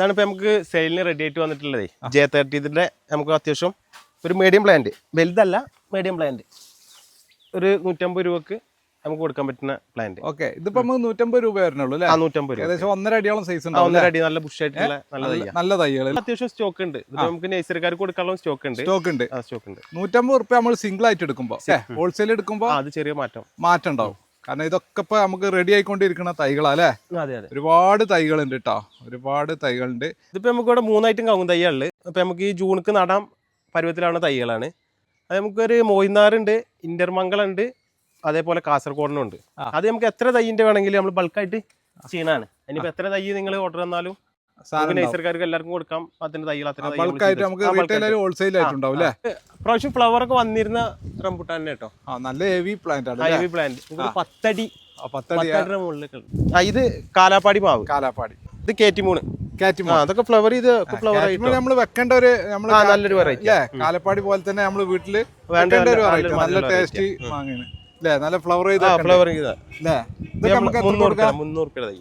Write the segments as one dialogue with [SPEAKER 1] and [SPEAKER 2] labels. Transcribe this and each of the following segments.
[SPEAKER 1] ഇതാണ് ഇപ്പൊ നമുക്ക് സെയിലിന് റെഡി ആയിട്ട് വന്നിട്ടുള്ളത്. ജെ തേർട്ടി ഇതിന്റെ നമുക്ക് അത്യാവശ്യം ഒരു മീഡിയം പ്ലാന്റ് വലുതല്ല മീഡിയം പ്ലാന്റ് ഒരു നൂറ്റമ്പത് രൂപക്ക് നമുക്ക് കൊടുക്കാൻ പറ്റുന്ന പ്ലാന്റ്
[SPEAKER 2] ഓക്കെ ഇതിപ്പോ നമുക്ക് നൂറ്റമ്പത് രൂപ വരണുള്ളൂ അല്ലേ?
[SPEAKER 1] നൂറ്റമ്പത് രൂപ.
[SPEAKER 2] ഏകദേശം ഒന്നര അടിയോളം സൈസ് ഉണ്ട്
[SPEAKER 1] ഒന്നര അടി നല്ല ബുഷായിട്ടുള്ള നല്ല
[SPEAKER 2] നല്ല തൈകൾ
[SPEAKER 1] അത്യാവശ്യം സ്റ്റോക്ക് ഉണ്ട്. നമുക്ക് നേഴ്സറിക്കാർക്ക് കൊടുക്കാനുള്ള സ്റ്റോക്ക് ഉണ്ട്.
[SPEAKER 2] സ്റ്റോക്ക് ഉണ്ട്.
[SPEAKER 1] സ്റ്റോക്ക് ഉണ്ട്.
[SPEAKER 2] നൂറ്റമ്പത് റുപ്യ നമ്മൾ സിംഗിൾ ആയിട്ട് എടുക്കുമ്പോൾ ഹോൾസെയിൽ
[SPEAKER 1] എടുക്കുമ്പോൾ അത് ചെറിയ മാറ്റം.
[SPEAKER 2] മാറ്റം ഉണ്ടാവും. കാരണം ഇതൊക്കെ ഇപ്പൊ നമുക്ക് റെഡി ആയിക്കൊണ്ടിരിക്കുന്ന തൈകളാ അല്ലേ?
[SPEAKER 1] അതെ അതെ.
[SPEAKER 2] ഒരുപാട് തൈകളുണ്ട് കേട്ടോ ഒരുപാട് തൈകളുണ്ട്.
[SPEAKER 1] ഇതിപ്പോ നമുക്ക് ഇവിടെ മൂന്നായിട്ടും കവുങ്ങ് തൈകളുണ്ട് അപ്പൊ നമുക്ക് ഈ ജൂണിക്ക് നടാം പരുവത്തിലാണ് തൈകളാണ്. അത് നമുക്കൊരു മോയിനാറുണ്ട് ഇന്റർമംഗളുണ്ട് അതേപോലെ
[SPEAKER 2] കാസർഗോഡിനുണ്ട്.
[SPEAKER 1] അത് നമുക്ക് എത്ര തൈയിന്റെ വേണമെങ്കിലും നമ്മൾ ബൾക്കായിട്ട് ചെയ്യണാണ് ഇനിയിപ്പോ എത്ര തൈ നിങ്ങൾ ഓർഡർ തന്നാലും
[SPEAKER 2] സാധനം
[SPEAKER 1] നഴ്സറിക്കാർക്ക് എല്ലാവർക്കും കൊടുക്കാം. അതിന്റെ തൈകൾ
[SPEAKER 2] നമുക്ക്. ഹോൾസെയിൽ ആയിട്ടുണ്ടാവും അല്ലേ?
[SPEAKER 1] പ്രാവശ്യം ഫ്ലവർ ഒക്കെ വന്നിരുന്ന റംബുട്ടാൻ കേട്ടോ.
[SPEAKER 2] നല്ല ഹെവി പ്ലാന്റ് ആണ്?
[SPEAKER 1] ഹൈവി പ്ലാന്റ് പത്തടി പത്തടിയുടെ മുകളിലൊക്കെ ഇത് കാലാപ്പാടി മാവ്.
[SPEAKER 2] കാലാപ്പാടി.
[SPEAKER 1] ഇത് കേറ്റി അതൊക്കെ ഫ്ലവർ ചെയ്ത് ഫ്ലവർ
[SPEAKER 2] നമ്മൾ വെക്കേണ്ട ഒരു നമ്മൾ
[SPEAKER 1] നല്ലൊരു വെറൈറ്റി
[SPEAKER 2] കാലപ്പാടി പോലെ തന്നെ നമ്മൾ വീട്ടിൽ
[SPEAKER 1] വേണ്ട
[SPEAKER 2] ഒരു
[SPEAKER 1] നല്ല-
[SPEAKER 2] ടേസ്റ്റി മാങ്ങയാണ്. അല്ലേ നല്ല ഫ്ലവർ ചെയ്ത?
[SPEAKER 1] ഫ്ലവർ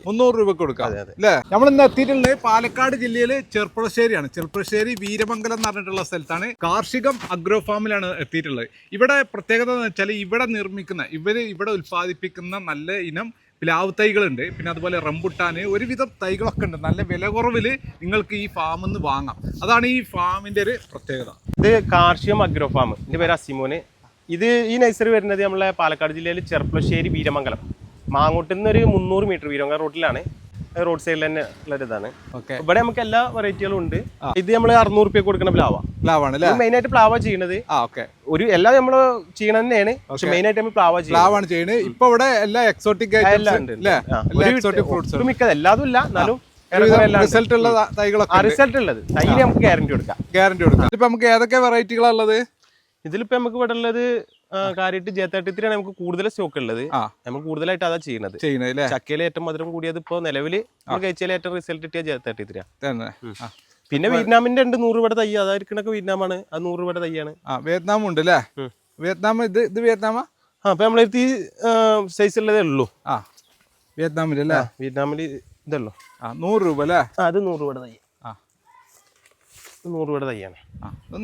[SPEAKER 1] മുന്നൂറ് രൂപ
[SPEAKER 2] രൂപക്ക് കൊടുക്കാം അല്ലേ നമ്മൾ ഇന്ന് എത്തിയിട്ടുള്ളത് പാലക്കാട് ജില്ലയിലെ ചെർപ്പുളശ്ശേരിയാണ്. ചെർപ്പുളശ്ശേരി വീരമംഗലം എന്ന് പറഞ്ഞിട്ടുള്ള സ്ഥലത്താണ് കാർഷികം അഗ്രോ ഫാമിലാണ് എത്തിയിട്ടുള്ളത്. ഇവിടെ പ്രത്യേകത എന്ന് വെച്ചാൽ ഇവിടെ നിർമ്മിക്കുന്ന ഇവർ ഇവിടെ ഉത്പാദിപ്പിക്കുന്ന നല്ല ഇനം പ്ലാവ് തൈകളുണ്ട്. പിന്നെ അതുപോലെ റംബുട്ടാന് ഒരുവിധം തൈകളൊക്കെ ഉണ്ട്. നല്ല വില കുറവിൽ നിങ്ങൾക്ക് ഈ ഫാമിൽ നിന്ന് വാങ്ങാം. അതാണ് ഈ ഫാമിന്റെ ഒരു പ്രത്യേകത.
[SPEAKER 1] ഇത് കാർഷികം അഗ്രോ ഫാം. എന്റെ പേര് അസിമോന്. ഇത് ഈ നഴ്സറി വരുന്നത് നമ്മളെ പാലക്കാട് ജില്ലയിൽ ചെർപ്പളശ്ശേരി വീരമംഗലം. മാങ്ങോട്ടിൽ നിന്ന് ഒരു മുന്നൂറ് മീറ്റർ വീരമംഗലം റോഡിലാണ് റോഡ് സൈഡിൽ തന്നെ ഉള്ള ഇതാണ്. ഇവിടെ നമുക്ക് എല്ലാ വെറൈറ്റികളും ഉണ്ട്. ഇത് നമ്മൾ അറുന്നൂറ് റുപ്യ കൊടുക്കുന്ന പ്ലാവ.
[SPEAKER 2] പ്ലാവാണ്
[SPEAKER 1] മെയിൻ ആയിട്ട് പ്ലാവ ചെയ്യണത്. ഒരു എല്ലാം നമ്മൾ ചെയ്യണ തന്നെയാണ്. പക്ഷെ മെയിൻ ആയിട്ട് നമ്മൾ പ്ലാവ
[SPEAKER 2] പ്ലാവാണ് ചെയ്യുന്നത് ഇപ്പൊ ഇവിടെ എല്ലാ എക്സോട്ടിക് ഫ്രൂട്ട്സ്
[SPEAKER 1] മിക്കത് എല്ലാതും ഇല്ല. എന്നാലും.
[SPEAKER 2] റിസൾട്ട് ഉള്ള തൈകളൊക്കെ
[SPEAKER 1] റിസൾട്ട് ഉള്ളത്. തൈ നമുക്ക് ഗ്യാരണ്ടി കൊടുക്കാം.
[SPEAKER 2] ഗ്യാരണ്ടി കൊടുക്കാം. ഇപ്പൊ നമുക്ക് ഏതൊക്കെ വെറൈറ്റികളാണ് ഉള്ളത്?
[SPEAKER 1] ഇതിലിപ്പോ നമുക്ക് ഇവിടെ ഉള്ളത് കാര്യമായിട്ട് ജെ തേർട്ടി ത്രീ ആണ് നമുക്ക് കൂടുതൽ സ്റ്റോക്ക് ഉള്ളത്.
[SPEAKER 2] ആ.
[SPEAKER 1] നമ്മൾ കൂടുതലായിട്ട് അതാ ചെയ്യുന്നത് ചക്കയിലെ ഏറ്റവും മധുരം കൂടിയത് ഇപ്പോ നിലവിൽ നമ്മൾ കഴിച്ചതിൽ ഏറ്റവും റിസൾട്ട് കിട്ടിയ ജെ തേർട്ടി ത്രീ പിന്നെ വിയറ്റ്നാമിന്റെ ഉണ്ട് നൂറ് രൂപയുടെ തയ്യ അതായിരിക്കണൊക്കെ വിയറ്റ്നാമാണ്. അത് നൂറ് രൂപയുടെ തയ്യാണ്
[SPEAKER 2] ആ വിയറ്റ്നാം ഉണ്ട് അല്ലേ. വിയറ്റ്നാം ഇത് ഇത് വിയറ്റ്നാമാ?
[SPEAKER 1] ആ അപ്പൊ നമ്മളെ ഈ സൈസ് ഉള്ളതേ ഉള്ളൂ.
[SPEAKER 2] ആ. വിയറ്റ്നാമിൽ അല്ലേ
[SPEAKER 1] വിയറ്റ്നാമിൽ ഇതല്ലോ
[SPEAKER 2] ആ നൂറ് രൂപ അല്ലേ
[SPEAKER 1] ആ അത് നൂറ് രൂപയുടെ തൈ.
[SPEAKER 2] ആ
[SPEAKER 1] ഇത് നൂറ് രൂപയുടെ
[SPEAKER 2] തയ്യാണ്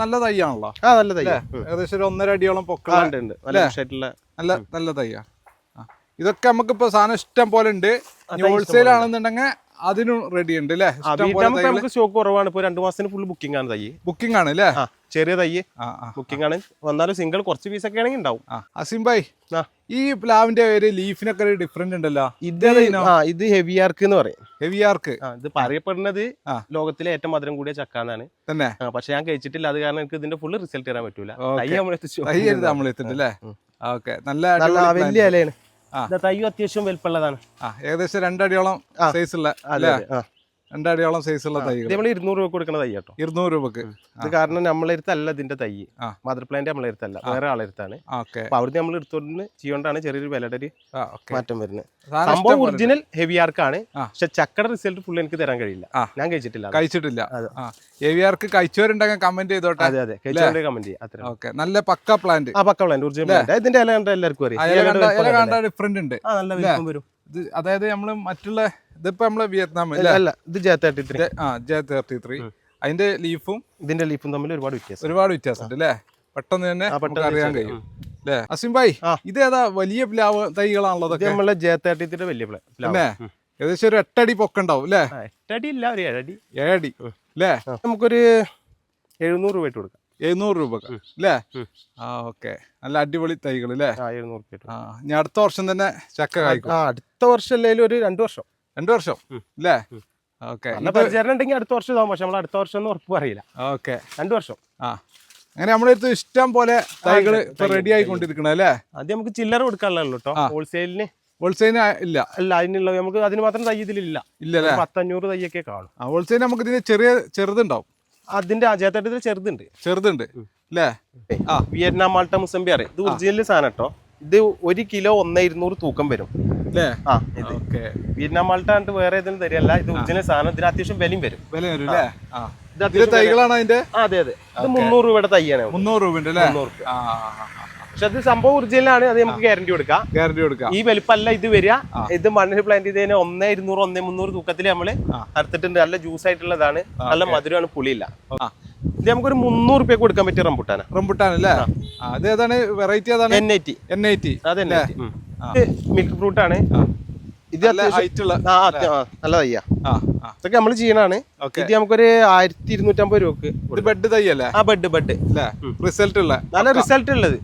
[SPEAKER 2] നല്ല തൈയാണല്ലോ?
[SPEAKER 1] ആ നല്ല തൈ
[SPEAKER 2] ഏകദേശം ഒരു ഒന്നര അടിയോളം
[SPEAKER 1] പൊക്കളുണ്ട് നല്ല
[SPEAKER 2] നല്ല തയ്യാ തൈയാ. നമുക്ക് ഇതൊക്കെ നമുക്കിപ്പോ സാധനം ഇഷ്ടം പോലെ ഉണ്ട്. ഹോൾസെയിൽ ആണെന്നുണ്ടെങ്കിൽ അതിനും റെഡി ഉണ്ട് അല്ലേ? ഇഷ്ടം പോലെ
[SPEAKER 1] നമുക്ക് സ്റ്റോക്ക് കുറവാണ്. ഇപ്പൊ രണ്ടു മാസത്തിന് ഫുൾ ബുക്കിംഗ് ആണ് തൈ.
[SPEAKER 2] ബുക്കിംഗ് ആണ് അല്ലേ?
[SPEAKER 1] ചെറിയ തൈ
[SPEAKER 2] ആ ആ
[SPEAKER 1] ബുക്കിംഗ് ആണ് വന്നാലും സിംഗിൾ കുറച്ച് പീസ് ഒക്കെ ആണെങ്കിൽ ഉണ്ടാവും.
[SPEAKER 2] അസിം
[SPEAKER 1] ആ.
[SPEAKER 2] ഈ പ്ലാവിന്റെ ഒരു ലീഫിനൊക്കെ ഒരു ഡിഫറെന്റ് ഉണ്ടല്ലോ.
[SPEAKER 1] ഇത് ഇത് ഹെവി ആർക്ക് എന്ന് പറയും.
[SPEAKER 2] ഹെവി ആർക്ക്
[SPEAKER 1] ഇത് പറയപ്പെടുന്നത് ലോകത്തിലെ ഏറ്റവും മധുരം കൂടിയ ചക്ക എന്നാണ്.
[SPEAKER 2] തന്നെ.
[SPEAKER 1] പക്ഷെ ഞാൻ കഴിച്ചിട്ടില്ല. അത് കാരണം എനിക്ക് ഇതിന്റെ ഫുൾ റിസൾട്ട് തരാൻ പറ്റൂല. നമ്മൾ
[SPEAKER 2] ഓക്കെ നല്ല
[SPEAKER 1] വലിയ. ഇലയാണ്. ഇത് അത്യാവശ്യം വലുപ്പമുള്ളതാണ്.
[SPEAKER 2] ഏകദേശം രണ്ടടിയോളം സൈസ് ഉള്ള അല്ലേ. രണ്ടടിയോളം സൈസുള്ള
[SPEAKER 1] തൈ
[SPEAKER 2] തൈകൾ
[SPEAKER 1] നമ്മൾ ഇരുന്നൂറ് രൂപ കൊടുക്കുന്ന തൈ കേട്ടോ.
[SPEAKER 2] ഇരുന്നൂറ് രൂപക്ക്
[SPEAKER 1] ഇത് കാരണം നമ്മളെ അടുത്തല്ല ഇതിന്റെ തൈ. മദർ പ്ലാന്റ് നമ്മളെ അടുത്തല്ല. വേറെ
[SPEAKER 2] ആളെടുത്താണ്
[SPEAKER 1] അപ്പൊ അവിടുന്ന് നമ്മൾ എടുത്തോണ്ട് ചെയ്യോണ്ടാണ് ചെറിയൊരു വിലയുടെ ഒരു മാറ്റം വരുന്നത്. സംഭവം ഒറിജിനൽ ഹെവി ആർക്കാണ്. പക്ഷെ ചക്കയുടെ റിസൾട്ട് ഫുൾ എനിക്ക് തരാൻ കഴിയില്ല. ഞാൻ കഴിച്ചിട്ടില്ല
[SPEAKER 2] കഴിച്ചിട്ടില്ല. ഹെവി ആർക്ക് കഴിച്ചവരുണ്ടെങ്കിൽ കമന്റ് ചെയ്തോട്ടെ.
[SPEAKER 1] അതെ അതെ. കഴിച്ചവരുടെ കമന്റ് ചെയ്യാം
[SPEAKER 2] ഓക്കെ. നല്ല പക്ക പ്ലാന്റ്
[SPEAKER 1] ആ പക്ക പ്ലാന്റ് ഒറിജിനൽ പ്ലാന്റ് ഇതിന്റെ ഇല എല്ലാവർക്കും അറിയാം.
[SPEAKER 2] ഡിഫറെന്റ് ഉണ്ട്.
[SPEAKER 1] ആ നല്ല വരും.
[SPEAKER 2] അതായത് നമ്മൾ മറ്റുള്ള ഇതിപ്പോ നമ്മൾ വിയറ്റ്നാം
[SPEAKER 1] അല്ല, ഇത് ജെ തേർട്ടി ത്രീ
[SPEAKER 2] ആ ജെ തേർട്ടി ത്രീ അതിന്റെ ലീഫും
[SPEAKER 1] ഇതിന്റെ ലീഫും തമ്മിൽ ഒരുപാട് വ്യത്യാസം.
[SPEAKER 2] ഒരുപാട് വ്യത്യാസമുണ്ട് അല്ലേ? പെട്ടെന്ന് തന്നെ അറിയാൻ കഴിയും. അല്ലേ? അസിം ഭായ്. ഇത് ഏതാ വലിയ പ്ലാവ് തൈകളാണല്ലോ അതൊക്കെ
[SPEAKER 1] നമ്മളെ ജെ തേർട്ടി ത്രീ വലിയ പ്ലാ- പ്ലാവ്.
[SPEAKER 2] അല്ലേ. ഏകദേശം ഒരു എട്ടടി പൊക്കുണ്ടാവും അല്ലേ?
[SPEAKER 1] എട്ടടി ഇല്ല ഒരു ഏഴടി.
[SPEAKER 2] ഏഴടി അല്ലേ.
[SPEAKER 1] നമുക്കൊരു എഴുന്നൂറ് രൂപ ഇട്ട് കൊടുക്കാം.
[SPEAKER 2] എഴുന്നൂറ് രൂപ അല്ലേ. ആ ഓക്കെ. നല്ല അടിപൊളി തൈകൾ അല്ലേ?
[SPEAKER 1] എഴുന്നൂറ്
[SPEAKER 2] ആ ഞാൻ അടുത്ത വർഷം തന്നെ ചക്ക കായ്ക്കും.
[SPEAKER 1] അടുത്ത വർഷം അല്ലെങ്കിലും ഒരു രണ്ടു വർഷം.
[SPEAKER 2] രണ്ടു വർഷം. അല്ലേ. ഓക്കെ.
[SPEAKER 1] നല്ല പരിചരണം ഉണ്ടെങ്കിൽ അടുത്ത വർഷം ഇതാവും. പക്ഷെ നമ്മൾ അടുത്ത വർഷം ഒന്നും ഉറപ്പ് പറയില്ല.
[SPEAKER 2] ഓക്കെ.
[SPEAKER 1] രണ്ടു വർഷം.
[SPEAKER 2] ആ. അങ്ങനെ നമ്മുടെ അടുത്ത് ഇഷ്ടം പോലെ തൈകൾ റെഡി ആയിക്കൊണ്ടിരിക്കണം അല്ലേ?
[SPEAKER 1] അത് നമുക്ക് ചില്ലറ കൊടുക്കാനുള്ളൂ കേട്ടോ ഹോൾസെയിലിന്
[SPEAKER 2] ഹോൾസെയിൽ ഇല്ല.
[SPEAKER 1] അല്ല അതിനുള്ള നമുക്ക് അതിന് മാത്രം തൈ ഇതിലില്ല.
[SPEAKER 2] ഇല്ല അല്ലേ?
[SPEAKER 1] ഒരു പത്തഞ്ഞൂറ് തൈയൊക്കെ കാണും.
[SPEAKER 2] ആ ഹോൾസെയിൽ നമുക്ക് ഇതിന് ചെറിയ ചെറുതുണ്ടാവും.
[SPEAKER 1] അതിന്റെ അജയത്തട്ടത്തിൽ ചെറുതുണ്ട്.
[SPEAKER 2] ചെറുതുണ്ട് അല്ലേ
[SPEAKER 1] ആ. വിയറ്റ്നാം മാൾട്ട മുസംബി അറിയാം. ഇത് ഒറിജിനൽ സാധനം കേട്ടോ ഇത് ഒരു കിലോ ഒന്നേ ഇരുന്നൂറ് തൂക്കം വരും. ആ ഇത്. വിയറ്റ്നാം മാൾട്ട കണ്ടിട്ട് വേറെ ഏതെങ്കിലും തരികയല്ല ഇത് ഒറിജിനൽ സാധനം ഇതിന് അത്യാവശ്യം വിലയും വരും.
[SPEAKER 2] വില വരും അല്ലേ ആ.
[SPEAKER 1] ഇത് അത്യാവശ്യം
[SPEAKER 2] തൈകളാണ് അതിന്റെ?
[SPEAKER 1] അതെ അതെ. ഇത് മുന്നൂറ് രൂപയുടെ തൈയാണ്.
[SPEAKER 2] മുന്നൂറ് രൂപ.
[SPEAKER 1] മുന്നൂറ്. പക്ഷെ അത് സംഭവം ഒറിജിനലാണ് അത് നമുക്ക് ഗ്യാരണ്ടി കൊടുക്കാം.
[SPEAKER 2] ഗ്യാരണ്ടി കൊടുക്കാം.
[SPEAKER 1] ഈ വലിപ്പമല്ല ഇത് വരിക. ഇത് മണ്ണിൽ പ്ലാന്റ് ചെയ്തതിന് ഒന്നേ ഇരുന്നൂറ് ഒന്നേ മുന്നൂറ് തൂക്കത്തിൽ
[SPEAKER 2] നമ്മൾ.
[SPEAKER 1] അറുത്തിട്ടുണ്ട്. നല്ല ജ്യൂസ് ആയിട്ടുള്ളതാണ്. നല്ല മധുരമാണ് പുളിയില്ല. ഇത് നമുക്കൊരു മുന്നൂറ് രൂപയ്ക്ക് കൊടുക്കാൻ പറ്റിയ റംബുട്ടാന.
[SPEAKER 2] റംബുട്ടാൻ അല്ലേ അത് ഏതാണ്? വെറൈറ്റി ഏതാണ്?
[SPEAKER 1] N IT
[SPEAKER 2] N I T
[SPEAKER 1] അതന്നെ മിൽക്ക് ഫ്രൂട്ട് ആണ്. ഇത്
[SPEAKER 2] നല്ല
[SPEAKER 1] തയ്യ. ഇതൊക്കെ നമ്മൾ ചെയ്യണാണ് ഇത് നമുക്കൊരു ആയിരത്തി ഇരുന്നൂറ്റമ്പത് രൂപക്ക്
[SPEAKER 2] ബെഡ് തയ്യല്ലേ
[SPEAKER 1] ആ ബെഡ് ബെഡ്
[SPEAKER 2] റിസൾട്ട് ഉള്ള.
[SPEAKER 1] നല്ല റിസൾട്ട് ഉള്ളത്.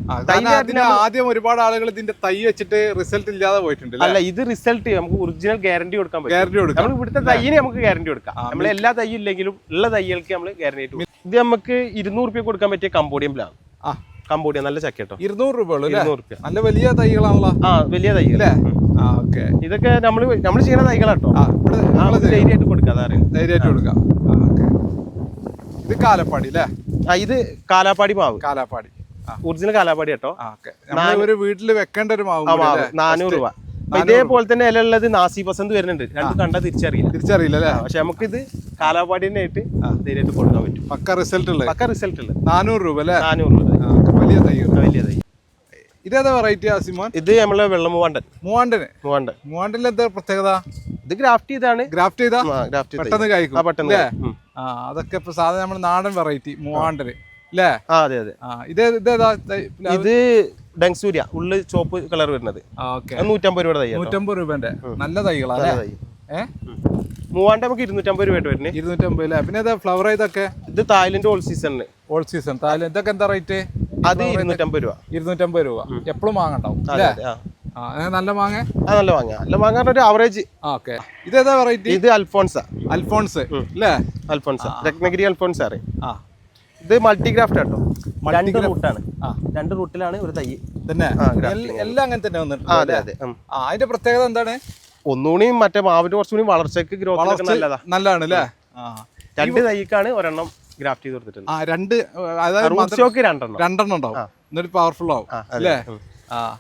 [SPEAKER 2] ആദ്യം ഒരുപാട് ആളുകൾ ഇതിന്റെ തൈ വെച്ചിട്ട് റിസൾട്ട് ഇല്ലാതെ പോയിട്ടുണ്ട്
[SPEAKER 1] അല്ല? ഇത് റിസൾട്ട് നമുക്ക് ഒറിജിനൽ ഗ്യാരണ്ടി കൊടുക്കാൻ പറ്റും.
[SPEAKER 2] ഗ്യാരണ്ടി കൊടുക്കാം.
[SPEAKER 1] നമ്മൾ ഇവിടുത്തെ തയ്യിന് നമുക്ക് ഗ്യാരണ്ടി കൊടുക്കാം. നമ്മൾ എല്ലാ തൈ ഇല്ലെങ്കിലും ഉള്ള തൈകൾക്ക് നമ്മൾ ഗ്യാരണ്ടി. ഇത് നമുക്ക് ഇരുന്നൂറ് രൂപ കൊടുക്കാൻ പറ്റിയ കമ്പോഡിയൻ പ്ലാൻ
[SPEAKER 2] ആ.
[SPEAKER 1] കമ്പോഡിയ നല്ല ചക്കട്ടോ.
[SPEAKER 2] ഇരുന്നൂറ് രൂപ ഉള്ളു അല്ലേ?
[SPEAKER 1] ഇരുന്നൂറ് രൂപ
[SPEAKER 2] നല്ല വലിയ തൈകളാണല്ലോ.
[SPEAKER 1] ആ വലിയ തൈ
[SPEAKER 2] അല്ലേ? ഓക്കെ.
[SPEAKER 1] ഇതൊക്കെ നമ്മൾ നമ്മൾ ചെയ്യുന്ന തൈകളാട്ടോ. ധൈര്യമായിട്ട് കൊടുക്കാം
[SPEAKER 2] ധൈര്യമായിട്ട് കൊടുക്കാം. ഇത് കാലപ്പാടി അല്ലേ?
[SPEAKER 1] ആ ഇത് കാലാപ്പാടി മാവ്.
[SPEAKER 2] കാലാപ്പാടി.
[SPEAKER 1] ഒറിജിനൽ കാലാപ്പാടി കേട്ടോ.
[SPEAKER 2] ഒരു വീട്ടിൽ വെക്കേണ്ട ഒരു മാവും
[SPEAKER 1] നാനൂറ് രൂപ. ഇതേപോലെ തന്നെ ഇല ഉള്ളത് നാസി പസന്ത് വരുന്നുണ്ട്. രണ്ടും കണ്ട തിരിച്ചറിയില്ല.
[SPEAKER 2] തിരിച്ചറിയില്ല അല്ലേ
[SPEAKER 1] പക്ഷെ നമുക്ക് ഇത് കാലാപാടി തന്നെ ആയിട്ട് ധൈര്യമായിട്ട് കൊടുക്കാൻ പറ്റും.
[SPEAKER 2] പക്ക റിസൾട്ട് ഉള്ളത്?
[SPEAKER 1] പക്ക റിസൾട്ട് ഉള്ളത്.
[SPEAKER 2] നാനൂറ് രൂപ അല്ലേ?
[SPEAKER 1] നാനൂറ് രൂപ.
[SPEAKER 2] വലിയ
[SPEAKER 1] തൈ വലിയ തൈ
[SPEAKER 2] ഇതേതാ വെറൈറ്റി ആസിമോൻ
[SPEAKER 1] ഇത് നമ്മളെ വെള്ളം
[SPEAKER 2] മൂവാണ്ടൻ.
[SPEAKER 1] മൂവാണ്ടൻ.
[SPEAKER 2] മൂവാണ്ടനിൽ എന്താ പ്രത്യേകത?
[SPEAKER 1] ഇത് ഗ്രാഫ്റ്റ് ചെയ്താണ്.
[SPEAKER 2] ഗ്രാഫ്റ്റ് ചെയ്താ?
[SPEAKER 1] ഗ്രാഫ്റ്റ്
[SPEAKER 2] പെട്ടെന്ന് കഴിക്കും.
[SPEAKER 1] ആ പെട്ടെന്ന്?
[SPEAKER 2] ആ അതൊക്കെ ഇപ്പൊ സാധാരണ നമ്മൾ നാടൻ വെറൈറ്റി മൂവാണ്ടൻ അല്ലേ?
[SPEAKER 1] ആ അതെ അതെ.
[SPEAKER 2] ഇതേ ഇതേതാ
[SPEAKER 1] ഇത് ഡെങ്സൂര്യ ഉള്ളു ചോപ്പ് കളർ വരുന്നത്. നൂറ്റമ്പത് രൂപയുടെ തൈ
[SPEAKER 2] നൂറ്റമ്പത് രൂപന്റെ നല്ല തൈകളാണ്
[SPEAKER 1] മൂവാണ്ട് നമുക്ക് ഇരുന്നൂറ്റമ്പത് രൂപ വരുന്നത്
[SPEAKER 2] ഇരുന്നൂറ്റമ്പത് അല്ലേ? പിന്നെ ഇതാ ഫ്ലവർ ഇതൊക്കെ
[SPEAKER 1] ഇത് തായ്ലൻഡ് ഓൾ സീസണിന്
[SPEAKER 2] ഓൾ സീസൺ തായ്ലൻഡ്. ഇതൊക്കെ എന്താ റേറ്റ്
[SPEAKER 1] അത് ഇരുന്നൂറ്റമ്പത് രൂപ.
[SPEAKER 2] ഇരുന്നൂറ്റമ്പത് രൂപ. എപ്പോഴും വാങ്ങണ്ടാവും നല്ല മാങ്ങ?
[SPEAKER 1] നല്ല മാങ്ങ. നല്ല വാങ്ങാൻ ഒരു ആവറേജ്
[SPEAKER 2] ഓക്കെ. ഇത് ഏതാ വെറൈറ്റി
[SPEAKER 1] ഇത് അൽഫോൺസ.
[SPEAKER 2] അൽഫോൺസ് അല്ലേ?
[SPEAKER 1] അൽഫോൺസ. രത്നഗിരി അൽഫോൺസ് അറിയാം
[SPEAKER 2] ആ.
[SPEAKER 1] ഇത് മൾട്ടി ഗ്രാഫ്റ്റ് കേട്ടോ രണ്ട് റൂട്ടാണ് രണ്ട് റൂട്ടിലാണ് ഒരു തൈ.
[SPEAKER 2] തന്നെ. എല്ലാം അങ്ങനെ തന്നെ വന്നിട്ടുണ്ട്
[SPEAKER 1] അതെ അതെ.
[SPEAKER 2] അതിന്റെ പ്രത്യേകത എന്താണ്?
[SPEAKER 1] ഒന്നുകൂടി മറ്റേ മാവിന്റെ കുറച്ചുകൂടി വളർച്ചയ്ക്ക് ഗ്രോത്ത് നല്ലതാ.
[SPEAKER 2] നല്ലതാണ് അല്ലേ?
[SPEAKER 1] രണ്ട് തൈക്കാണ് ഒരെണ്ണം ഗ്രാഫ്റ്റ് ചെയ്ത് കൊടുത്തിട്ടുണ്ട്
[SPEAKER 2] ആ രണ്ട് അതായത്
[SPEAKER 1] രണ്ടെണ്ണം.
[SPEAKER 2] രണ്ടെണ്ണം ഉണ്ടാവും. എന്നിട്ട് പവർഫുൾ ആവും അല്ലേ?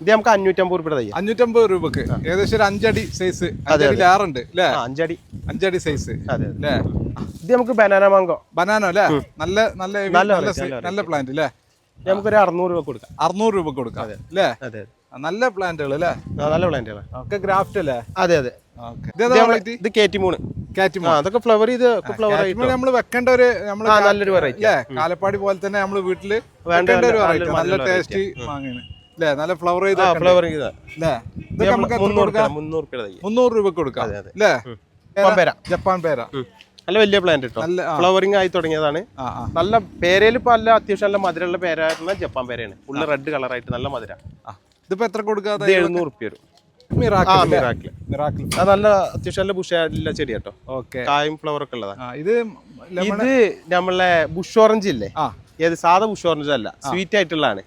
[SPEAKER 1] ഇത് നമുക്ക് അഞ്ഞൂറ്റമ്പത് രൂപയുടെ തൈ
[SPEAKER 2] അഞ്ഞൂറ്റമ്പത് രൂപക്ക്. ഏകദേശം ഒരു അഞ്ചടി സൈസ് അഞ്ചടി ലേറുണ്ട് അല്ലേ
[SPEAKER 1] അഞ്ചടി.
[SPEAKER 2] അഞ്ചടി സൈസ് അല്ലേ
[SPEAKER 1] ഇത് നമുക്ക് ബനാന മാങ്കോ
[SPEAKER 2] ബനാനോ അല്ലേ? നല്ല നല്ല
[SPEAKER 1] നല്ല
[SPEAKER 2] പ്ലാന്റ് അല്ലേ
[SPEAKER 1] നമുക്കൊരു അറുന്നൂറ് രൂപ കൊടുക്കാം.
[SPEAKER 2] അറുന്നൂറ് രൂപ കൊടുക്കാം അല്ലേ നല്ല പ്ലാന്റുകൾ അല്ലേ
[SPEAKER 1] നല്ല പ്ലാന്റുകൾ
[SPEAKER 2] ഒക്കെ ഗ്രാഫ്റ്റ് അല്ലേ
[SPEAKER 1] അതെ അതെ. ഇത് കേറ്റി മൂന്ന് അതൊക്കെ ഫ്ലവർ ചെയ്ത് ഫ്ലവർ ആയിട്ട്?
[SPEAKER 2] നമ്മൾ വെക്കേണ്ട ഒരു നമ്മൾ
[SPEAKER 1] നല്ലൊരു വെറൈറ്റി
[SPEAKER 2] കാലപ്പാടി പോലെ തന്നെ നമ്മൾ വീട്ടിൽ
[SPEAKER 1] വേണ്ട,
[SPEAKER 2] ഒരു
[SPEAKER 1] നല്ല-
[SPEAKER 2] വെറൈറ്റി നല്ല ടേസ്റ്റി മാങ്ങയാണ്. അല്ലേ നല്ല ഫ്ലവർ ചെയ്ത?
[SPEAKER 1] ഫ്ലവർ ചെയ്ത.
[SPEAKER 2] അല്ലേ ഇതൊക്കെ നമുക്ക്
[SPEAKER 1] മുന്നൂറ് രൂപ
[SPEAKER 2] കൊടുക്കാം. അല്ലേ ജപ്പാൻ പേര.
[SPEAKER 1] നല്ല വലിയ പ്ലാന്റ് കേട്ടോ
[SPEAKER 2] ഫ്ലവറിംഗ്
[SPEAKER 1] ഫ്ലവറിങ് ആയി തുടങ്ങിയതാണ്. നല്ല പേരയിൽ ഇപ്പൊ നല്ല അത്യാവശ്യം നല്ല മധുരമുള്ള പേരായിരുന്ന ജപ്പാൻ പേരയാണ് ഫുള്ള് റെഡ് കളർ ആയിട്ട് നല്ല മധുര.
[SPEAKER 2] ഇതിപ്പോ എത്ര കൊടുക്കാതെ
[SPEAKER 1] ഇത് എഴുന്നൂറ് റുപ്യ വരും. നല്ല അത്യാവശ്യം നല്ല ബുഷല്ല ചെടി കേട്ടോ കായും ഫ്ലവർ ഒക്കെ
[SPEAKER 2] ഉള്ളതാണ് ഇത്
[SPEAKER 1] ഇത് നമ്മളെ ബുഷ് ഓറഞ്ച് ഇല്ലേ? ഏത് സാധാ ബുഷ് ഓറഞ്ച് അല്ല സ്വീറ്റ് ആയിട്ടുള്ളതാണ്.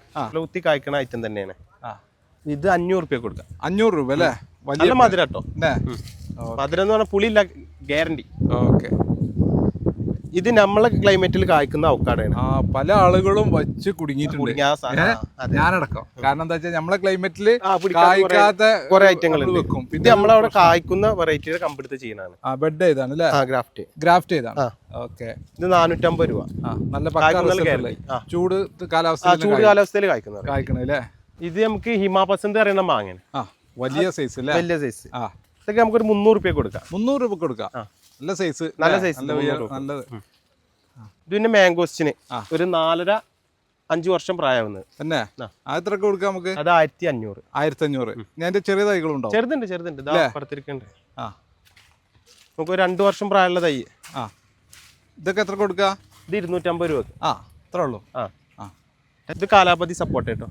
[SPEAKER 1] ഉത്തി കായ്ക്കണ ഐറ്റം തന്നെയാണ്. ഇത് അഞ്ഞൂറ് റുപ്യ കൊടുക്കാം.
[SPEAKER 2] അഞ്ഞൂറ് രൂപ അല്ലേ?
[SPEAKER 1] നല്ല മധുര കേട്ടോ. മധുരം എന്ന് പറഞ്ഞാൽ പുളിയില്ല ഗ്യാരണ്ടി
[SPEAKER 2] ഓക്കെ.
[SPEAKER 1] ഇത് നമ്മളെ ക്ലൈമറ്റിൽ കായ്ക്കുന്ന അവക്കാടാണ്.
[SPEAKER 2] ആ പല ആളുകളും വച്ച് കുടുങ്ങിയിട്ടുണ്ട്. ഞാനടക്കം. കാരണം എന്താ വെച്ചാൽ നമ്മളെ
[SPEAKER 1] ക്ലൈമറ്റിൽ
[SPEAKER 2] കായ്ക്കാത്ത
[SPEAKER 1] കുറെ ഐറ്റങ്ങൾ
[SPEAKER 2] വെക്കും.
[SPEAKER 1] ഇത്
[SPEAKER 2] പിന്നെ
[SPEAKER 1] നമ്മളവിടെ കായ്ക്കുന്ന വെറൈറ്റിയുടെ കമ്പെടുത്ത് ചെയ്യുന്നതാണ്.
[SPEAKER 2] ആ ബെഡ് ചെയ്താണ് അല്ലേ?
[SPEAKER 1] ഗ്രാഫ്റ്റ്
[SPEAKER 2] ഗ്രാഫ്റ്റ് ചെയ്താണ്. ഓക്കെ
[SPEAKER 1] ഇത് നാനൂറ്റമ്പത് രൂപ.
[SPEAKER 2] നല്ല. ചൂട് കാലാവസ്ഥ
[SPEAKER 1] ചൂട് കാലാവസ്ഥയിൽ കായ്ക്കുന്നത്
[SPEAKER 2] കായ്ക്കണ അല്ലേ?
[SPEAKER 1] ഇത് നമുക്ക് ഹിമാപസന്ത് അറിയുന്ന
[SPEAKER 2] ആ വലിയ സൈസ് അല്ലേ?
[SPEAKER 1] വലിയ സൈസ്
[SPEAKER 2] ആ.
[SPEAKER 1] ഇതൊക്കെ നമുക്കൊരു മുന്നൂറ് രൂപ കൊടുക്കാം.
[SPEAKER 2] മുന്നൂറ് രൂപ കൊടുക്കാം. നല്ല സൈസ്
[SPEAKER 1] നല്ല സൈസ്
[SPEAKER 2] നല്ല നല്ലത്.
[SPEAKER 1] ഇത് പിന്നെ മാംഗോസ്റ്റിന് ഒരു നാലര അഞ്ചു വർഷം പ്രായമാവുന്നത്.
[SPEAKER 2] തന്നെ? കൊടുക്കാം നമുക്ക്?
[SPEAKER 1] അത് ആയിരത്തി അഞ്ഞൂറ്
[SPEAKER 2] ആയിരത്തി അഞ്ഞൂറ് ഞാൻ ചെറിയ തൈകളുണ്ടോ?
[SPEAKER 1] ചെറുതുണ്ട് ചെറുതുണ്ട്. ഇതാ അപ്പുറത്തിരിക്കുന്നുണ്ട്
[SPEAKER 2] ആ.
[SPEAKER 1] നമുക്ക് രണ്ടു രണ്ട് വർഷം പ്രായമുള്ള തൈ.
[SPEAKER 2] ആ. ഇതൊക്കെ എത്ര കൊടുക്കുക
[SPEAKER 1] ഇത് ഇരുന്നൂറ്റമ്പത് രൂപ
[SPEAKER 2] ആ അത്രേ ഉള്ളൂ.
[SPEAKER 1] ആ.
[SPEAKER 2] ആ.
[SPEAKER 1] ഇത് കാലാപതി സപ്പോർട്ട് കേട്ടോ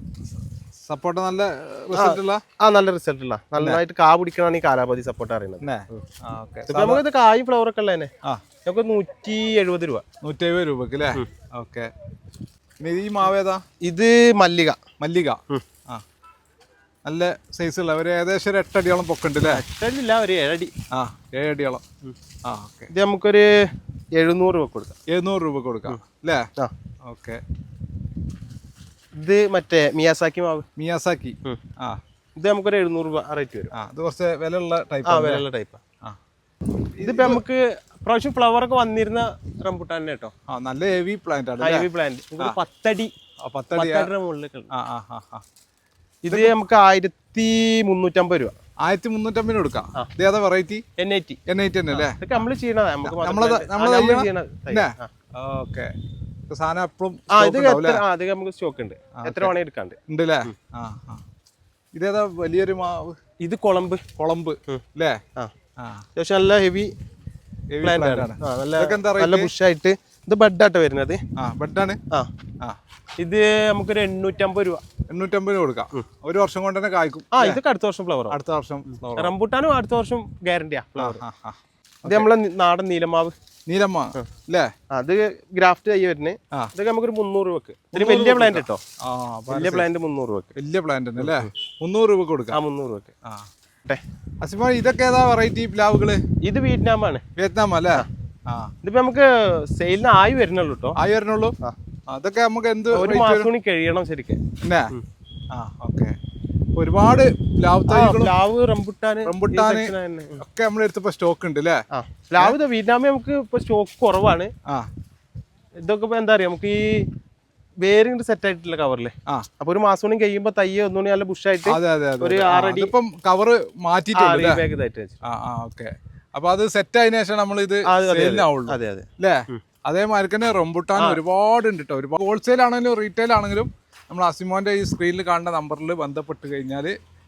[SPEAKER 2] സപ്പോർട്ട് നല്ല റിസൾട്ട് ഉള്ള?
[SPEAKER 1] ആ നല്ല റിസൾട്ട് ഉള്ള. നന്നായിട്ട് കാ പിടിക്കണാണ് ഈ കാലാപതി സപ്പോർട്ട് അറിയുന്നത് നമുക്ക് ഇത് കായ് ഫ്ലവർ ഒക്കെ ഉള്ളതന്നെ.
[SPEAKER 2] ആ.
[SPEAKER 1] നമുക്ക് നൂറ്റി എഴുപത് രൂപ.
[SPEAKER 2] നൂറ്റി എഴുപത് രൂപക്ക് അല്ലേ ഓക്കെ. ഈ മാവ് ഏതാ?
[SPEAKER 1] ഇത് മല്ലിക.
[SPEAKER 2] മല്ലിക. ആ. നല്ല സൈസ് ഉള്ള. ഒരു ഏകദേശം ഒരു എട്ടടിയോളം പൊക്കുണ്ട് അല്ലേ
[SPEAKER 1] ഇല്ല ഒരു ഏഴടി.
[SPEAKER 2] ആ ഏഴടിയോളം. ആ ഓക്കെ.
[SPEAKER 1] ഇത് നമുക്കൊരു എഴുന്നൂറ് രൂപ കൊടുക്കാം.
[SPEAKER 2] എഴുന്നൂറ് രൂപ കൊടുക്കാം അല്ലേ ഓക്കെ.
[SPEAKER 1] ഇത് മറ്റേ മിയാസാക്കി മാവ്.
[SPEAKER 2] മിയാസാക്കി ആ.
[SPEAKER 1] ഇത് നമുക്കൊരു എഴുന്നൂറ് രൂപ റേറ്റ് വരും.
[SPEAKER 2] ആ ഇത് കുറച്ച് വിലയുള്ള ടൈപ്പ് ആ
[SPEAKER 1] വിലയുള്ള ടൈപ്പ്
[SPEAKER 2] ആ.
[SPEAKER 1] ഇതിപ്പോ നമുക്ക് പ്രാവശ്യം ഫ്ലവർ ഒക്കെ വന്നിരുന്ന റംബുട്ടാൻ കേട്ടോ.
[SPEAKER 2] ആ നല്ല ഹെവി പ്ലാന്റ് ആണ്
[SPEAKER 1] ഹെവി പ്ലാന്റ് പത്തടി. പത്തടിയുടെ മുകളിലേക്ക് ഇത് നമുക്ക് ആയിരത്തി മുന്നൂറ്റമ്പത് രൂപ.
[SPEAKER 2] ആയിരത്തി മുന്നൂറ്റമ്പതിന് കൊടുക്കാം. ഇതേതാ variety
[SPEAKER 1] N I T
[SPEAKER 2] N I T തന്നെ അല്ലേ?
[SPEAKER 1] നമ്മൾ ചെയ്യണതാ. നമുക്ക് നമ്മൾ
[SPEAKER 2] ചെയ്യണ? ഓക്കെ സാധനം എപ്പോഴും
[SPEAKER 1] ആ ഇത് എത്ര ആ ഇത് നമുക്ക് സ്റ്റോക്ക് ഉണ്ട്. എത്ര വേണേ എടുക്കാണ്ട്
[SPEAKER 2] ഉണ്ട് അല്ലേ ആ ആ. ഇതേതാ വലിയൊരു മാവ്?
[SPEAKER 1] ഇത് കുളമ്പ്.
[SPEAKER 2] കുളമ്പ് അല്ലേ
[SPEAKER 1] ആ.
[SPEAKER 2] ആ.
[SPEAKER 1] അത്യാവശ്യം നല്ല ഹെവി
[SPEAKER 2] heavy plant
[SPEAKER 1] ആണ്.
[SPEAKER 2] ആണ്.
[SPEAKER 1] ആ, നല്ല
[SPEAKER 2] ഇതൊക്കെ എന്താ
[SPEAKER 1] നല്ല? ബുഷായിട്ട് ഇത് ബെഡായിട്ട് വരുന്നത്.
[SPEAKER 2] ആ ബെഡാണ്
[SPEAKER 1] ആ.
[SPEAKER 2] ആ.
[SPEAKER 1] ഇത് നമുക്കൊരു എണ്ണൂറ്റമ്പത് രൂപ.
[SPEAKER 2] എണ്ണൂറ്റമ്പതിന് കൊടുക്കാം. ഒരു വർഷം കൊണ്ട് തന്നെ കായ്ക്കും
[SPEAKER 1] ആ ഇതൊക്കെ അടുത്ത വർഷം ഫ്ലവർ
[SPEAKER 2] അടുത്ത വർഷം flower.
[SPEAKER 1] റംബൂട്ടാനും അടുത്ത വർഷം ഗ്യാരണ്ടിയാ ഫ്ലവർ
[SPEAKER 2] ആ, ആ.
[SPEAKER 1] ഇത് നമ്മളെ നി- നാടൻ നീലമാവ്.
[SPEAKER 2] നീലമ്മ അല്ലേ
[SPEAKER 1] അത് ഗ്രാഫ്റ്റ് ചെയ്യ വരുന്നത്. ഇതൊക്കെ നമുക്കൊരു മുന്നൂറ് രൂപക്ക്. ഇതിന് വലിയ പ്ലാന്റ് കേട്ടോ വലിയ പ്ലാന്റ് മുന്നൂറ് രൂപക്ക്.
[SPEAKER 2] വലിയ പ്ലാന്റ് അല്ലേ മുന്നൂറ് രൂപ കൊടുക്കാം.
[SPEAKER 1] ആ മുന്നൂറ് രൂപക്ക്.
[SPEAKER 2] ആ.
[SPEAKER 1] ട്ടെ.
[SPEAKER 2] അസിമ ഇതൊക്കെ ഏതാ വെറൈറ്റി പ്ലാവുകൾ?
[SPEAKER 1] ഇത് വിയറ്റ്നാമാണ്.
[SPEAKER 2] വിയറ്റ്നാം അല്ലേ? ആ.
[SPEAKER 1] ഇതിപ്പോ നമുക്ക് സെയിലിന് ആയി വരുന്നുള്ളൂ കേട്ടോ
[SPEAKER 2] ആയി
[SPEAKER 1] വരുന്നുള്ളൂ?
[SPEAKER 2] അതൊക്കെ നമുക്ക് എന്ത്
[SPEAKER 1] ഒരു മാസം കഴിയണം ശരിക്കും.
[SPEAKER 2] ആ ഓക്കെ. ഒരുപാട് പ്ലാവ്
[SPEAKER 1] പ്ലാവ് തന്നെ. ഉം.
[SPEAKER 2] ഒക്കെ നമ്മുടെ അടുത്ത് ഇപ്പൊ സ്റ്റോക്ക് ഉണ്ട് അല്ലേ
[SPEAKER 1] പ്ലാവ് ഇത് വിയറ്റ്നാമിൽ നമുക്ക് ഇപ്പൊ സ്റ്റോക്ക് കുറവാണ്. ഇതൊക്കെ ഇപ്പൊ എന്താ പറയാ നമുക്ക് ഈ വേരിങ്ങോട്ട് സെറ്റ് ആയിട്ടുള്ള
[SPEAKER 2] കവറിൽ
[SPEAKER 1] അപ്പൊ ഒരു മാസം കൂടി കഴിയുമ്പോ തയ്യ ഒന്നുകൂടി നല്ല ബുഷായിട്ട് ഒരു. ആറടി- ഇപ്പം
[SPEAKER 2] ആ ഓക്കെ അപ്പൊ അത് സെറ്റ് ആയതിനു ശേഷം നമ്മൾ ഇത്.
[SPEAKER 1] അതെ അതെ
[SPEAKER 2] അല്ലേ അതേമാതിരി തന്നെ റംബുട്ടാൻ ഒരുപാട് ഉണ്ട് കേട്ടോ ഒരുപാട് ഹോൾസെയിൽ ആണെങ്കിലും റീറ്റെയിൽ ആണെങ്കിലും നമ്മൾ അസിമോന്റെ ഈ സ്ക്രീനിൽ കാണുന്ന നമ്പറിൽ ബന്ധപ്പെട്ട് കഴിഞ്ഞാൽ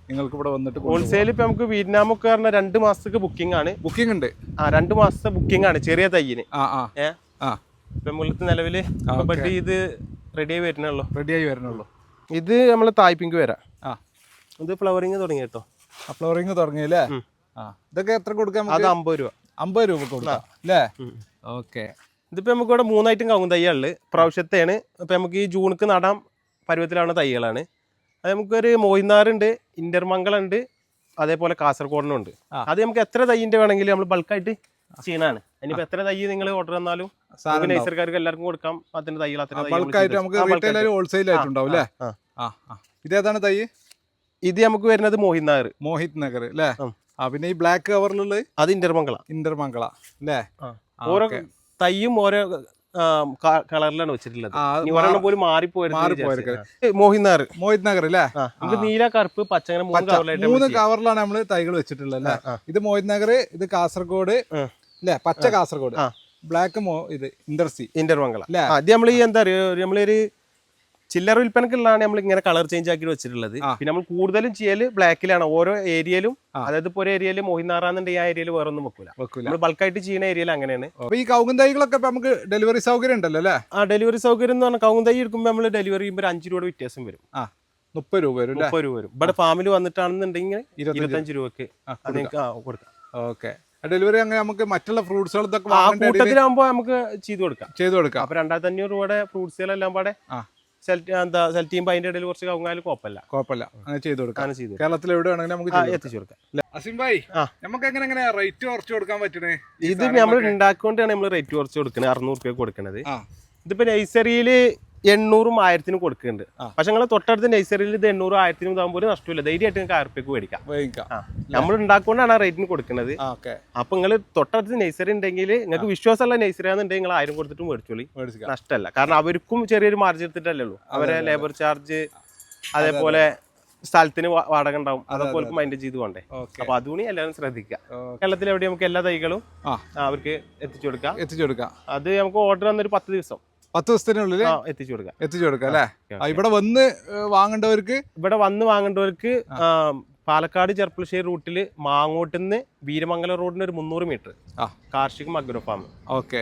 [SPEAKER 2] നിങ്ങൾക്ക് ഇവിടെ വന്നിട്ട്
[SPEAKER 1] ഹോൾസെയിൽ ഇപ്പൊ നമുക്ക് വിയറ്റ്നാമൊക്കെ പറഞ്ഞ രണ്ട് മാസത്തേക്ക് ബുക്കിംഗ് ആണ്.
[SPEAKER 2] ബുക്കിംഗ് ഉണ്ട്.
[SPEAKER 1] ആ രണ്ട് മാസത്തെ ബുക്കിംഗ് ആണ് ചെറിയ തയ്യിന്
[SPEAKER 2] ആ ആ.
[SPEAKER 1] ഏ?
[SPEAKER 2] ആ.
[SPEAKER 1] ഇപ്പൊ ബഡ്ഡി നിലവിൽ ബട്ട് ഇത് റെഡിയായി വരുന്നുള്ളൂ
[SPEAKER 2] റെഡി ആയി വരണുള്ളൂ
[SPEAKER 1] ഇത് നമ്മൾ തായ്പിങ്ക് വരാം
[SPEAKER 2] ആ.
[SPEAKER 1] ഇത് ഫ്ലവറിങ് തുടങ്ങി കേട്ടോ.
[SPEAKER 2] ഫ്ലവറിങ് തുടങ്ങിയല്ലേ ആ. ഇതൊക്കെ എത്ര കൊടുക്കാം
[SPEAKER 1] അത് അമ്പത് രൂപ.
[SPEAKER 2] അമ്പത് രൂപ കൊടുക്കാം. അല്ലേ? ഓക്കെ
[SPEAKER 1] ഇതിപ്പോ നമുക്ക് ഇവിടെ മൂന്നായിട്ടും കവുങ്ങ് തയ്യാൾ പ്രാവശ്യത്തെയാണ് ഇപ്പൊ നമുക്ക് ഈ ജൂണിക്ക് നടാൻ പരുവത്തിലാണ് തൈകളാണ്. അത് നമുക്കൊരു മോയിനാറുണ്ട് ഇന്റർമംഗളുണ്ട് അതേപോലെ കാസർഗോഡിനുണ്ട്.
[SPEAKER 2] ഉണ്ട്
[SPEAKER 1] അത് നമുക്ക് എത്ര തൈയിന്റെ വേണമെങ്കിലും നമ്മൾ ബൾക്കായിട്ട് ചെയ്യണാണ് ഇനിയിപ്പോ എത്ര തൈ നിങ്ങൾ ഓർഡർ തന്നാലും നമുക്ക് നഴ്സറിക്കാർക്ക് എല്ലാവർക്കും കൊടുക്കാം. അതിന്റെ തൈകൾ അത്ര
[SPEAKER 2] ബൾക്കായിട്ട് നമുക്ക് റീറ്റെയിൽ. ഹോൾസെയിൽ ആയിട്ടുണ്ടാവും അല്ലേ? ഇതേതാണ് തൈ?
[SPEAKER 1] ഇത് നമുക്ക് വരുന്നത് മോഹിനാർ
[SPEAKER 2] മോഹിത് നഗർ അല്ലേ. ആ പിന്നെ ഈ ബ്ലാക്ക് കവറിലുള്ളത്
[SPEAKER 1] അത് ഇന്റർമംഗള
[SPEAKER 2] ഇന്റർമംഗള അല്ലേ?
[SPEAKER 1] ഓരോ തൈയും ഓരോ കളറിലാണ് വെച്ചിട്ടുള്ളത്. ഒരെണ്ണം പോലും മാറിപ്പോയത്. മോഹിനാർ
[SPEAKER 2] മോഹിത് നഗർ അല്ലേ?
[SPEAKER 1] നമുക്ക് നീല കറുപ്പ് പച്ച അങ്ങനെ മൂന്ന്
[SPEAKER 2] കവറിലാണ് നമ്മൾ തൈകൾ വെച്ചിട്ടുള്ളത് അല്ലേ? ഇത് മോഹിത് നഗർ ഇത് കാസർഗോഡ്. അല്ലേ? പച്ച കാസർഗോഡ്. ബ്ലാക്ക് മോ ഇത് ഇന്റർസി
[SPEAKER 1] ഇന്റർമംഗള
[SPEAKER 2] അല്ലേ?
[SPEAKER 1] ആദ്യം നമ്മൾ ഈ എന്താ പറയുക നമ്മളൊരു ചില്ലറ വിൽപ്പനക്കുള്ളതാണ് നമ്മൾ ഇങ്ങനെ കളർ ചേഞ്ച് ആക്കി വെച്ചിട്ടുള്ളത്. പിന്നെ നമ്മൾ കൂടുതലും ചെയ്യൽ ബ്ലാക്കിലാണ് ഓരോ ഏരിയയിലും. അതായത് ഇപ്പോൾ ഒരു ഏരിയയിൽ മോഹിനാറാന്നുണ്ടെങ്കിൽ ആ ഏരിയയിൽ വേറെ ഒന്നും വെക്കൂല.
[SPEAKER 2] വെക്കൂല.
[SPEAKER 1] നമ്മൾ ബൾക്കായിട്ട് ചെയ്യുന്ന ഏരിയയിൽ അങ്ങനെയാണ്.
[SPEAKER 2] ഈ കൗങ്ങൻ തൈകളൊക്കെ ഇപ്പൊ നമുക്ക് ഡെലിവറി സൗകര്യം ഉണ്ടല്ലോ അല്ലേ?
[SPEAKER 1] ആ ഡെലിവറി സൗകര്യം എന്ന് പറഞ്ഞാൽ കൗകുന്തൈ എടുക്കുമ്പോൾ നമ്മൾ ഡെലിവറി ചെയ്യുമ്പോൾ ഒരു അഞ്ച് രൂപയുടെ വ്യത്യാസം വരും.
[SPEAKER 2] മുപ്പത് രൂപ വരും
[SPEAKER 1] മുപ്പത് രൂപ വരും. ഇവിടെ ഫാമിലി വന്നിട്ടാണെന്നുണ്ടെങ്കിൽ
[SPEAKER 2] ഇരുപത്തഞ്ച്
[SPEAKER 1] രൂപക്ക് കൊടുക്കാം.
[SPEAKER 2] ഓക്കെ. ഡെലിവറി അങ്ങനെ നമുക്ക് മറ്റുള്ള ഫ്രൂട്ട്സുകളൊക്കെ
[SPEAKER 1] കൂട്ടത്തിലാകുമ്പോൾ നമുക്ക് ചെയ്തു കൊടുക്കാം.
[SPEAKER 2] ചെയ്തു കൊടുക്കാം.
[SPEAKER 1] അപ്പൊ രണ്ടായിരത്തി അഞ്ഞൂറ് രൂപയുടെ ഫ്രൂട്ട്സുകളെല്ലാം പാടെ എന്താ സെലക്ട് ചെയ്യുമ്പോൾ അതിന്റെ ഇടയിൽ കുറച്ച് കവുങ്ങാലും കുഴപ്പമില്ല.
[SPEAKER 2] കുഴപ്പമില്ല. അങ്ങനെ ചെയ്തു കൊടുക്കാം.
[SPEAKER 1] ചെയ്തു
[SPEAKER 2] കേരളത്തിൽ എവിടെ വേണമെങ്കിലും നമുക്ക്.
[SPEAKER 1] എത്തിച്ചു കൊടുക്കാം.
[SPEAKER 2] അസിം ഭായി നമുക്ക് എങ്ങനെ എങ്ങനെ റേറ്റ് കുറച്ച് കൊടുക്കാൻ പറ്റണേ?
[SPEAKER 1] ഇത് നമ്മൾ ഉണ്ടാക്കൊണ്ടാണ് നമ്മൾ റേറ്റ് കുറച്ച് കൊടുക്കുന്നത് അറുന്നൂറ് രൂപ കൊടുക്കുന്നത് ഇതിപ്പോ നഴ്സറിയിൽ എണ്ണൂറും ആയിരത്തിനും കൊടുക്കുന്നുണ്ട്. പക്ഷെ നിങ്ങൾ തൊട്ടടുത്ത നഴ്സറിയിൽ ഇത് എണ്ണൂറും ആയിരത്തിനും ഇതാകുമ്പോൾ ഒരു നഷ്ടമില്ല ധൈര്യമായിട്ട് നിങ്ങൾക്ക് ആയിരം രൂപയ്ക്ക് മേടിക്കാം. നമ്മൾ ഉണ്ടാക്കുകൊണ്ടാണ് ആ റേറ്റിന് കൊടുക്കുന്നത്. അപ്പൊ നിങ്ങൾ തൊട്ടടുത്ത് നഴ്സറി ഉണ്ടെങ്കിൽ നിങ്ങൾക്ക് വിശ്വാസമുള്ള നഴ്സറി ആണെന്നുണ്ടെങ്കിൽ നിങ്ങൾ ആയിരം കൊടുത്തിട്ട് മേടിച്ചോളി. നഷ്ടമല്ല. കാരണം അവർക്കും ചെറിയൊരു മാർജിൻ എടുത്തിട്ടല്ലേ ഉള്ളൂ. അവരെ ലേബർ ചാർജ് അതേപോലെ സ്ഥലത്തിന് വാടക ഉണ്ടാവും. അതൊക്കെ മൈൻഡ് ചെയ്ത് പോണ്ടേ. അപ്പൊ അതുകൂടി എല്ലാവരും ശ്രദ്ധിക്കുക. കേരളത്തിൽ എവിടെ നമുക്ക് എല്ലാ തൈകളും അവർക്ക് എത്തിച്ചു കൊടുക്കാം.
[SPEAKER 2] എത്തിച്ചു കൊടുക്കാം.
[SPEAKER 1] അത് നമുക്ക് ഓർഡർ വന്നൊരു പത്ത് ദിവസം.
[SPEAKER 2] പത്ത് ദിവസത്തിനുള്ളിൽ
[SPEAKER 1] എത്തിച്ചു കൊടുക്കാം.
[SPEAKER 2] എത്തിച്ചു കൊടുക്കാം അല്ലേ? ഇവിടെ വന്ന് വാങ്ങേണ്ടവർക്ക്?
[SPEAKER 1] ഇവിടെ വന്ന് വാങ്ങേണ്ടവർക്ക് പാലക്കാട് ചെർപ്പുളശ്ശേരി റൂട്ടിൽ മാങ്ങോട്ടിന്ന് വീരമംഗലം റോഡിന് ഒരു മുന്നൂറ് മീറ്റർ.
[SPEAKER 2] ആ.
[SPEAKER 1] കാർഷിക അഗ്രോ ഫാം.
[SPEAKER 2] ഓക്കെ.